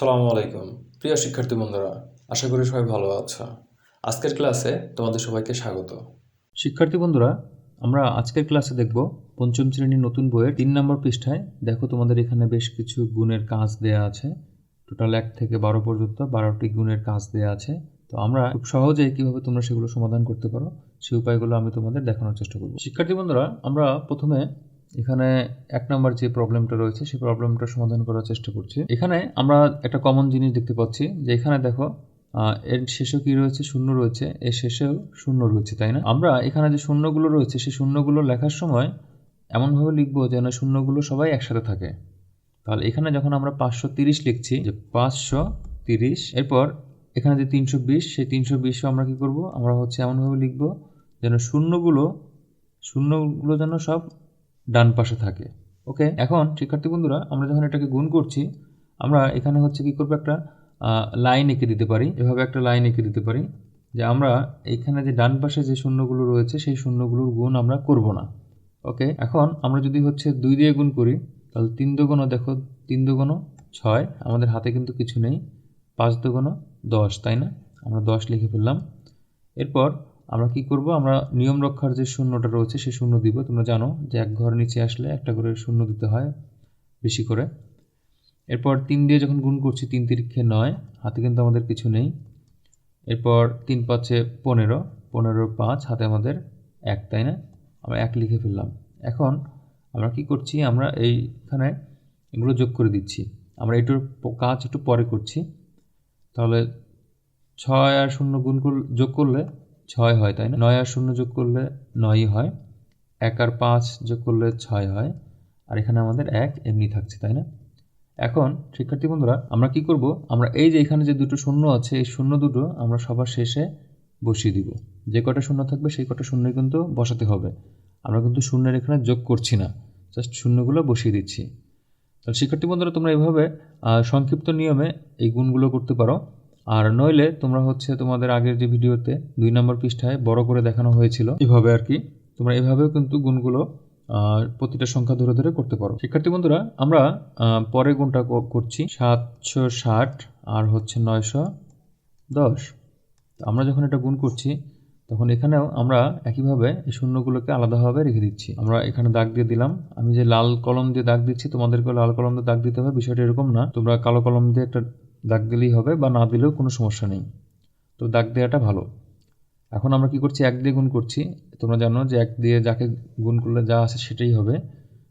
আসসালামু আলাইকুম। প্রিয় শিক্ষার্থী বন্ধুরা, আশা করি সবাই ভালো আছো। আজকের ক্লাসে তোমাদের সবাইকে স্বাগত। শিক্ষার্থী বন্ধুরা, আমরা আজকের ক্লাসে দেখব পঞ্চম শ্রেণির নতুন বইয়ের তিন নম্বর পৃষ্ঠায়। দেখো তোমাদের এখানে বেশ কিছু গুণের কাজ দেয়া আছে। টোটাল এক থেকে বারো পর্যন্ত বারোটি গুণের কাজ দেয়া আছে। তো আমরা খুব সহজেই কীভাবে তোমরা সেগুলো সমাধান করতে পারো সেই উপায়গুলো আমি তোমাদের দেখানোর চেষ্টা করব। শিক্ষার্থী বন্ধুরা, আমরা প্রথমে এখানে এক নম্বর যে প্রবলেমটা রয়েছে, সেই প্রবলেমটা সমাধান করার চেষ্টা করছি। এখানে আমরা একটা কমন জিনিস দেখতে পাচ্ছি যে এখানে দেখো এর শেষে কি রয়েছে? শূন্য রয়েছে। এর শেষেও শূন্য রয়েছে, তাই না? আমরা এখানে যে শূন্যগুলো রয়েছে, সেই শূন্যগুলো লেখার সময় এমনভাবে লিখব যেন শূন্যগুলো সবাই একসাথে থাকে। তাহলে এখানে যখন আমরা পাঁচশো তিরিশ লিখছি, যে পাঁচশো তিরিশ, এরপর এখানে যে তিনশো বিশ, সেই তিনশো বিশও আমরা কি করব? আমরা হচ্ছে এমনভাবে লিখব যেন শূন্যগুলো শূন্যগুলো যেন সব ডান পাশে থাকে। ওকে এখন শিক্ষার্থী বন্ধুরা আমরা যখন এটাকে গুণ করছি আমরা এখানে হচ্ছে কি করব একটা লাইন এঁকে দিতে পারি। এভাবে একটা লাইন এঁকে দিতে পারি যে আমরা এখানে যে ডান পাশে যে শূন্যগুলো রয়েছে সেই শূন্যগুলোর গুণ আমরা করব না। ওকে এখন আমরা যদি হচ্ছে দুই দিয়ে গুণ করি তাহলে তিন দুগুণও দেখো তিন দুগুণও ছয় আমাদের হাতে কিন্তু কিছু নেই। পাঁচ দুগুণও দশ তাই না? আমরা দশ লিখে ফেললাম। এরপর আমরা কি করব? আমরা নিয়ম রক্ষার যে শূন্যটা রয়েছে সেই শূন্য দিব। তোমরা জানো যে এক ঘর নিচে আসলে একটা করে শূন্য দিতে হয় বেশি করে। এরপর তিন দিয়ে যখন গুণ করছি, তিন তিরিক্ষে নয়, হাতে কিন্তু আমাদের কিছু নেই। এরপর তিন পাঁচে পনেরো পনেরো পাঁচ, হাতে আমাদের এক, তাই না? আমরা এক লিখে ফেললাম। এখন আমরা কি করছি? আমরা এইখানে এগুলো যোগ করে দিচ্ছি। আমরা এটার কাজ একটু পরে করছি। তাহলে ছয় আর শূন্য গুণ যোগ করলে ছয় হয়, তাই না? নয় আর শূন্য যোগ করলে নয়ই হয়। এক আর পাঁচ যোগ করলে ছয় হয়। আর এখানে আমাদের এক এমনি থাকছে, তাই না? এখন শিক্ষার্থী বন্ধুরা, আমরা কি করব? আমরা এই যে এখানে যে দুটো শূন্য আছে, এই শূন্য দুটো আমরা সবার শেষে বসিয়ে দিব। যে কটা শূন্য থাকবে, সেই কটা শূন্য কিন্তু বসাতে হবে। আমরা কিন্তু শূন্যের এখানে যোগ করছি না। জাস্ট শূন্যগুলো বসিয়ে দিচ্ছি। তাহলে শিক্ষার্থী বন্ধুরা, তোমরা এভাবে সংক্ষিপ্ত নিয়মে এই গুণগুলো করতে পারো। আর নইলে তোমরা হচ্ছে তোমাদের আগের যে ভিডিওতে দুই নম্বর পৃষ্ঠায় বড় করে দেখানো হয়েছিল, এভাবে আর কি তোমরা এভাবেও কিন্তু গুণগুলো প্রতিটা সংখ্যা ধরে ধরে করতে পারো। শিক্ষার্থী বন্ধুরা, আমরা পরের গুণটা করছি। সাতশো ষাট আর হচ্ছে নয়শো দশ। আমরা যখন এটা গুণ করছি, তখন এখানেও আমরা একইভাবে এই শূন্যগুলোকে আলাদাভাবে রেখে দিচ্ছি। আমরা এখানে দাগ দিয়ে দিলাম। আমি যে লাল কলম দিয়ে দাগ দিচ্ছি, তোমাদেরকেও লাল কলম দিয়ে দাগ দিতে হবে। বিষয়টা এরকম না। তোমরা কালো কলম দিয়ে একটা দাগ দিলেই হবে বা না দিলেও কোনো সমস্যা নেই। তো দাগ দেওয়াটা ভালো। এখন আমরা কি করছি? এক দিয়ে গুণ করছি। তোমরা জানো যে এক দিয়ে যাকে গুণ করলে যা আছে সেটাই হবে।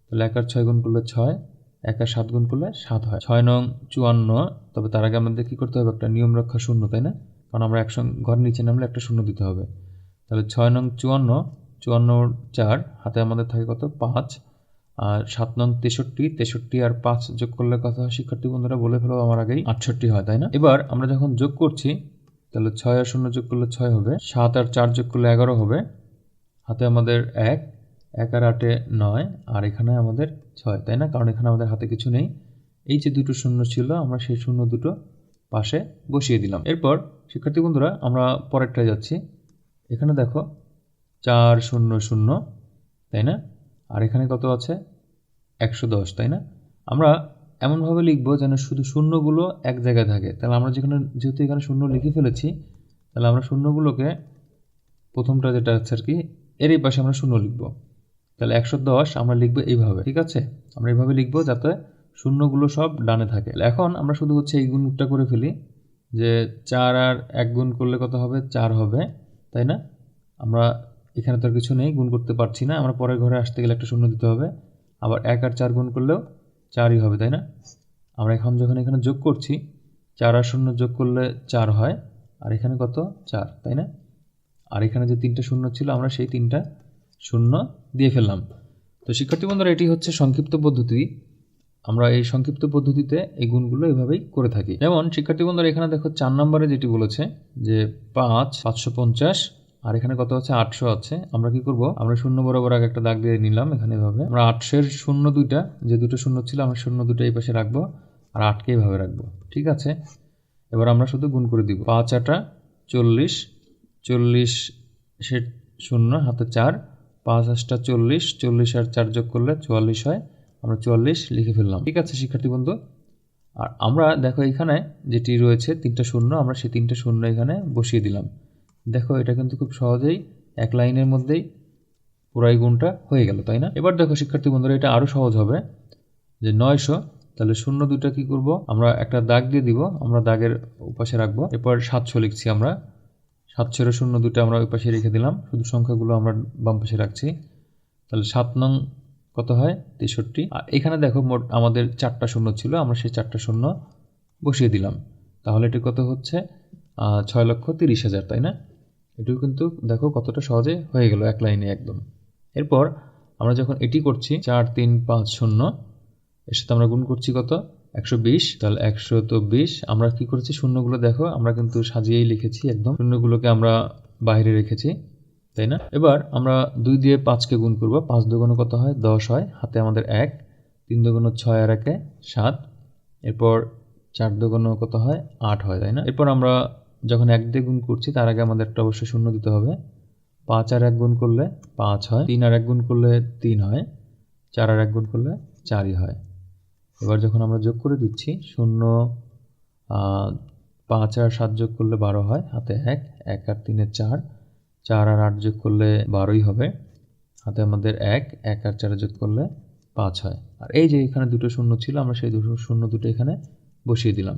তাহলে এক আর ছয় গুণ করলে ছয়, এক আর সাত গুণ করলে সাত হয়। ছয় নং চুয়ান্ন, তবে তার আগে আমাদের কী করতে হবে? একটা নিয়ম রক্ষা শূন্য, তাই না? কারণ আমরা একসঙ্গে ঘর নিচে নামলে একটা শূন্য দিতে হবে। তাহলে ছয় নং চুয়ান্ন চুয়ান্ন চার, হাতে আমাদের থাকে কত? পাঁচ। আর সাত নং তেষট্টি তেষট্টি আর পাঁচ যোগ করলে কথা হয়? শিক্ষার্থী বন্ধুরা বলে ফেলো আমার আগেই। আটষট্টি হয় তাই না? এবার আমরা যখন যোগ করছি তাহলে ছয় আর শূন্য যোগ করলে ছয় হবে। সাত আর চার যোগ করলে এগারো হবে। হাতে আমাদের এক এক আর আটে নয় আর এখানে আমাদের ছয় তাই না? কারণ এখানে আমাদের হাতে কিছু নেই। এই যে দুটো শূন্য ছিল আমরা সেই শূন্য দুটো পাশে বসিয়ে দিলাম। এরপর শিক্ষার্থী বন্ধুরা আমরা পরেরটায় যাচ্ছি। এখানে দেখো চার শূন্য শূন্য তাই না? আর এখানে কত আছে? একশো দশ, তাই না? আমরা এমনভাবে লিখব যেন শুধু শূন্যগুলো এক জায়গায় থাকে। তাহলে আমরা যেখানে, যেহেতু এখানে শূন্য লিখে ফেলেছি, তাহলে আমরা শূন্যগুলোকে প্রথমটা যেটা আছে আর কি এর এই পাশে আমরা শূন্য লিখব। তাহলে একশো দশ আমরা লিখব এইভাবে, ঠিক আছে? আমরা এইভাবে লিখব যাতে শূন্যগুলো সব ডানে থাকে। এখন আমরা শুধু হচ্ছে এই গুণটা করে ফেলি যে চার আর এক গুণ করলে কত হবে? চার হবে, তাই না? আমরা এখানে তো আর কিছু নেই, গুণ করতে পারছি না। আমরা পরের ঘরে আসতে গেলে একটা শূন্য দিতে হবে। আবার এক আর চার গুণ করলেও চারই হবে, তাই না? আমরা এখন যখন এখানে যোগ করছি, চার আর শূন্য যোগ করলে চার হয়, আর এখানে কত? চার, তাই না? আর এখানে যে তিনটা শূন্য ছিল, আমরা সেই তিনটা শূন্য দিয়ে ফেললাম। তো শিক্ষার্থী বন্ধুরা, এটি হচ্ছে সংক্ষিপ্ত পদ্ধতি। আমরা এই সংক্ষিপ্ত পদ্ধতিতে এই গুণগুলো এভাবেই করে থাকি। যেমন, শিক্ষার্থী বন্ধুরা, এখানে দেখো চার নম্বরে যেটি বলেছে যে পাঁচ পাঁচশো পঞ্চাশ আর এখানে কত আছে? আটশো আছে। আমরা কি করব? আমরা শূন্য বরাবর আগে একটা দাগ দিয়ে নিলাম এখানে এভাবে। আমরা আটশোর শূন্য দুইটা, যে দুটো শূন্য ছিল আমরা শূন্য দুটো এই পাশে রাখব আর আটকে এইভাবে রাখব। ঠিক আছে? এবার আমরা শুধু গুণ করে দিব। পাঁচ আটা, চল্লিশ চল্লিশ সে শূন্য, হাতে চার। পাঁচ আটটা, চল্লিশ চল্লিশ আর চার যোগ করলে চুয়াল্লিশ হয়। আমরা চুয়াল্লিশ লিখে ফেললাম। ঠিক আছে, শিক্ষার্থী বন্ধু? আর আমরা দেখো এখানে যেটি রয়েছে তিনটা শূন্য, আমরা সেই তিনটা শূন্য এখানে বসিয়ে দিলাম। দেখো, এটা কিন্তু খুব সহজেই এক লাইনের মধ্যেই পুরাই গুণটা হয়ে গেল, তাই না? এবার দেখো, শিক্ষার্থী বন্ধুরা, এটা আরও সহজ হবে যে নয়শো, তাহলে শূন্য দুটা কি করব? আমরা একটা দাগ দিয়ে দিব, আমরা দাগের উপাশে রাখব। এরপর সাতশো লিখছি আমরা। সাতশোর শূন্য দুটো আমরা ওই পাশে রেখে দিলাম। শুধু সংখ্যাগুলো আমরা বাম পাশে রাখছি। তাহলে সাত নং কত হয়? তেষট্টি। আর এখানে দেখো, মোট আমাদের চারটা শূন্য ছিল, আমরা সেই চারটা শূন্য বসিয়ে দিলাম। তাহলে এটি কত হচ্ছে? ছয় লক্ষ তিরিশ হাজার, তাই না? এটিও কিন্তু দেখো কতটা সহজে হয়ে গেল এক লাইনে একদম। এরপর আমরা যখন এটি করছি, চার, তিন, পাঁচ, শূন্য, এর সাথে আমরা গুণ করছি কত? একশো বিশ। তাহলে একশো তো বিশ। আমরা কি করেছি? শূন্যগুলো দেখো, আমরা কিন্তু সাজিয়েই লিখেছি একদম। শূন্যগুলোকে আমরা বাইরে রেখেছি, তাই না? এবার আমরা দুই দিয়ে পাঁচকে গুণ করব। পাঁচ দুগুণ কত হয়? দশ হয়। হাতে আমাদের এক। তিন দুগুণ ছয় আর একে সাত। এরপর চার দুগুণ কত হয়? আট হয়, তাই না? এরপর আমরা যখন এক দিয়ে গুণ করছি, তার আগে আমাদের একটা অবশ্যই শূন্য দিতে হবে। পাঁচ আর এক গুণ করলে পাঁচ হয়। তিন আর এক গুণ করলে তিন হয়। চার আর এক গুণ করলে চারই হয়। এবার যখন আমরা যোগ করে দিচ্ছি, শূন্য পাঁচ আর সাত যোগ করলে বারো হয়, হাতে এক এক আর তিনে চার। চার আর আট যোগ করলে বারোই হবে, হাতে আমাদের এক এক আর চারে যোগ করলে পাঁচ হয়। আর এই যে এখানে দুটো শূন্য ছিল, আমরা সেই দুটো শূন্য দুটো এখানে বসিয়ে দিলাম।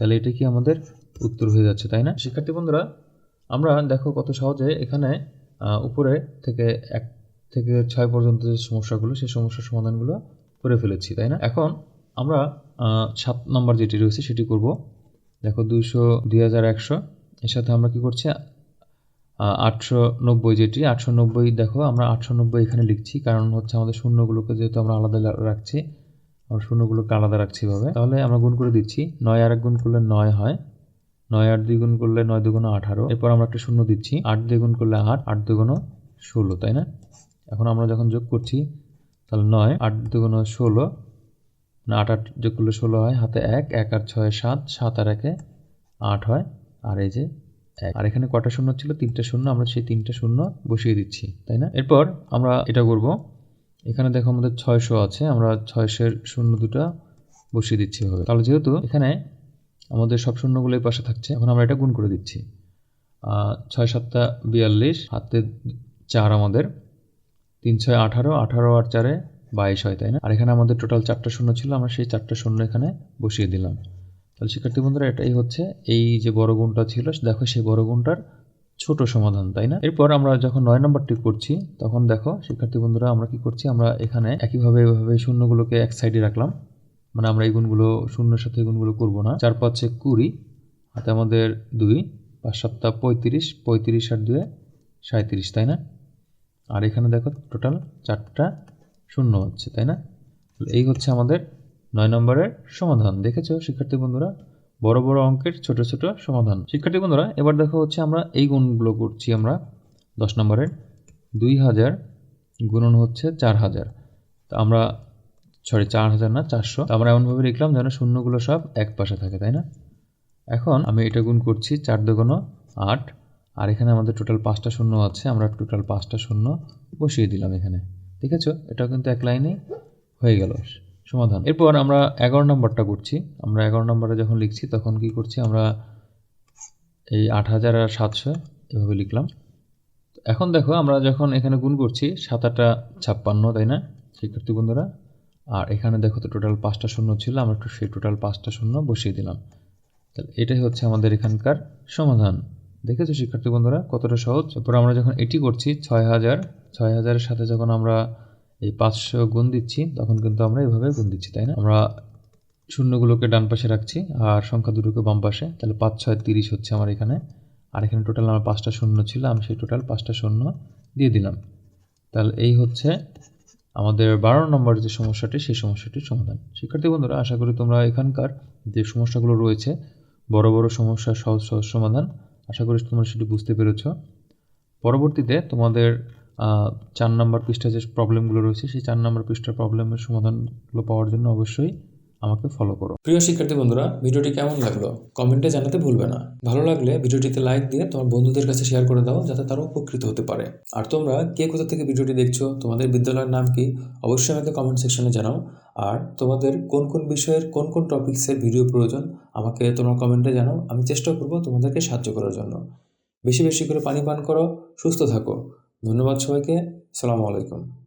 তাহলে এটা কি আমাদের উত্তর হয়ে যাচ্ছে, তাই না? শিক্ষার্থী বন্ধুরা, আমরা দেখো কত সহজে এখানে উপরে থেকে এক থেকে ছয় পর্যন্ত যে সমস্যাগুলো, সেই সমস্যার সমাধানগুলো করে ফেলেছি, তাই না? এখন আমরা সাত নম্বর যেটি রয়েছে সেটি করব। দেখো দুইশো দুই হাজার একশো, এর সাথে আমরা কি করছি? আটশো নব্বই যেটি, আটশো নব্বই দেখো আমরা আটশো নব্বই এখানে লিখছি, কারণ হচ্ছে আমাদের শূন্যগুলোকে যেহেতু আমরা আলাদা রাখছি, আমরা শূন্যগুলোকে আলাদা রাখছি এভাবে। তাহলে আমরা গুণ করে দিচ্ছি, নয় আর এক গুণ করলে নয় হয় নয় আট দুই গুণ করলে নয় দুগুণ আঠারো। এরপর আমরা একটা শূন্য দিচ্ছি। আট দুই গুণ করলে আট আট দুগুণ ষোলো, তাই না? এখন আমরা যখন যোগ করছি, তাহলে নয়, আট দুগুণ ষোলো না আট আট যোগ করলে ষোলো হয়, হাতে এক এক আর ছয় সাত সাত আর একে আট হয়, আর এই যে এক। আর এখানে কটা শূন্য ছিল? তিনটা শূন্য, আমরা সেই তিনটা শূন্য বসিয়ে দিচ্ছি, তাই না? এরপর আমরা এটা করব। এখানে দেখো আমাদের ছয়শো আছে, আমরা ছয়শের শূন্য দুটো বসিয়ে দিচ্ছি এভাবে। তাহলে যেহেতু এখানে আমাদের সব শূন্যগুলো এই পাশে থাকছে। এখন আমরা এটা গুণ করে দিচ্ছি। ছয় সাতটা বিয়াল্লিশ, হাতে চার আমাদের। তিন ছয় আঠারো আঠারো আর চারে বাইশ হয়, তাই না? আর এখানে আমাদের টোটাল চারটা শূন্য ছিল, আমরা সেই চারটা শূন্য এখানে বসিয়ে দিলাম। তাহলে শিক্ষার্থী বন্ধুরা, এটাই হচ্ছে এই যে বড় গুণটা ছিল, দেখো সেই বড় গুণটার ছোট সমাধান, তাই না? এরপর আমরা যখন নয় নম্বরটি করছি, তখন দেখো শিক্ষার্থী বন্ধুরা, আমরা কি করছি? আমরা এখানে একইভাবে এভাবে শূন্যগুলোকে এক সাইডে রাখলাম। মানে আমরা এই গুণগুলো, শূন্যের সাথে এই গুণগুলো করব না। চার পাঁচে কুড়ি, হাতে আমাদের দুই, পাঁচ সপ্তাহ পঁয়ত্রিশ পঁয়ত্রিশ আর দুয়ে সাঁত্রিশ তাই না? আর এখানে দেখো টোটাল চারটা শূন্য হচ্ছে, তাই না? এই হচ্ছে আমাদের নয় নম্বরের সমাধান। দেখেছ শিক্ষার্থী বন্ধুরা? বড় বড় অঙ্কের ছোট ছোট সমাধান। শিক্ষার্থী বন্ধুরা, এবার দেখো হচ্ছে আমরা এই গুণগুলো করছি আমরা দশ নম্বরের দুই হাজার গুণন হচ্ছে চার হাজার। তা আমরা সরি, চার হাজার না, চারশো। আমরা এমনভাবে লিখলাম যেন শূন্যগুলো সব এক পাশে থাকে, তাই না? এখন আমি এটা গুণ করছি চার দুগুণ আট, আর এখানে আমাদের টোটাল পাঁচটা শূন্য আছে, আমরা টোটাল পাঁচটা শূন্য বসিয়ে দিলাম এখানে। ঠিক আছে? এটাও কিন্তু এক লাইনে হয়ে গেল সমাধান। এরপর আমরা এগারো নম্বরটা করছি। আমরা এগারো নম্বরে যখন লিখছি, তখন কি করছি আমরা এই আট হাজার আর সাতশো এভাবে লিখলাম। এখন দেখো, আমরা যখন এখানে গুণ করছি সাত আটটা ছাপ্পান্ন, তাই না? শিক্ষার্থী বন্ধুরা আর এখানে দেখো তো টোটাল পাঁচটা শূন্য ছিল, আমরা একটু সেই টোটাল পাঁচটা শূন্য বসিয়ে দিলাম। তাহলে এটাই হচ্ছে আমাদের এখানকার সমাধান। দেখেছ শিক্ষার্থী বন্ধুরা কতটা সহজ? এরপর আমরা যখন এটি করছি, ছয় হাজার, ছয় হাজারের সাথে যখন আমরা এই পাঁচশো গুণ দিচ্ছি, তখন কিন্তু আমরা এইভাবে গুণ দিচ্ছি, তাই না? আমরা শূন্যগুলোকে ডান পাশে রাখছি আর সংখ্যা দুটোকে বাম পাশে। তাহলে পাঁচ, ছয়, তিরিশ হচ্ছে আমার এখানে। আর এখানে টোটাল আমার পাঁচটা শূন্য ছিল, আমি সেই টোটাল পাঁচটা শূন্য দিয়ে দিলাম। তাহলে এই হচ্ছে আমাদের বারো নম্বর যে সমস্যাটি, সেই সমস্যাটির সমাধান। শিক্ষার্থী বন্ধুরা, আশা করি তোমরা এখানকার যে সমস্যাগুলো রয়েছে, বড় বড় সমস্যা, সহজ সহজ সমাধান, আশা করি তোমরা সেটি বুঝতে পেরেছ। পরবর্তীতে তোমাদের চার নম্বর পৃষ্ঠা যে প্রবলেমগুলো রয়েছে, সেই চার নম্বর পৃষ্ঠার প্রবলেমের সমাধানগুলো পাওয়ার জন্য অবশ্যই আমাকে ফলো করো। প্রিয় শিক্ষার্থী বন্ধুরা, ভিডিওটি কেমন লাগল? কমেন্টে জানাতে ভুলবে না। ভালো লাগলে ভিডিওটিতে লাইক দিয়ে তোমার বন্ধুদের কাছে শেয়ার করে দাও, যাতে তারা উপকৃত হতে পারে। আর তোমরা কে কোথা থেকে ভিডিওটি দেখছ, তোমাদের বিদ্যালয়ের নাম কি, অবশ্যই আমাকে কমেন্ট সেকশনে জানাও। আর তোমাদের কোন কোন বিষয়ের, কোন কোন টপিকসের ভিডিও প্রয়োজন, আমাকে তোমরা কমেন্টে জানাও। আমি চেষ্টা করব তোমাদেরকে সাহায্য করার জন্য। বেশি বেশি করে পানি পান করো, সুস্থ থাকো। ধন্যবাদ সবাইকে। সালামু আলাইকুম।